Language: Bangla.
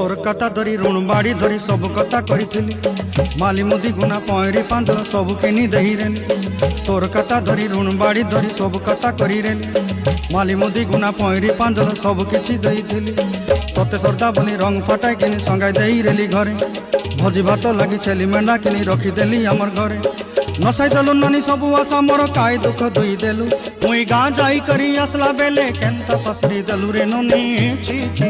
তোর কথা ধরি, ঋণ বাড়ি ধরি, সব কথা করিলি মালি মুদি গুনা পয়রি পাঁধল সব কিনি দেহিরেলি তোর কথা ধরি, ঋণ বাড়ি ধরি, সব কথা করিরেলি মালি মুদি গুনা পয়রি পাঁধল সব কিছু দেইলি তোতে সর্দা বলি, রং ফাটাই কিনি, সঙ্গাই দেই রেলি ঘরে। ভোজি ভাত লাগি ছেলি মেন্ডা কিনি, রখি দেলি আমার ঘরে। নসাই দেলু, নানি সবু আশা, মোর কাই দুঃখ দুই দেলু। মুই গাঁ যাই করি, আসলা বেলে কেন্তা পাসরি দেলু রে ননি, ছি ছি।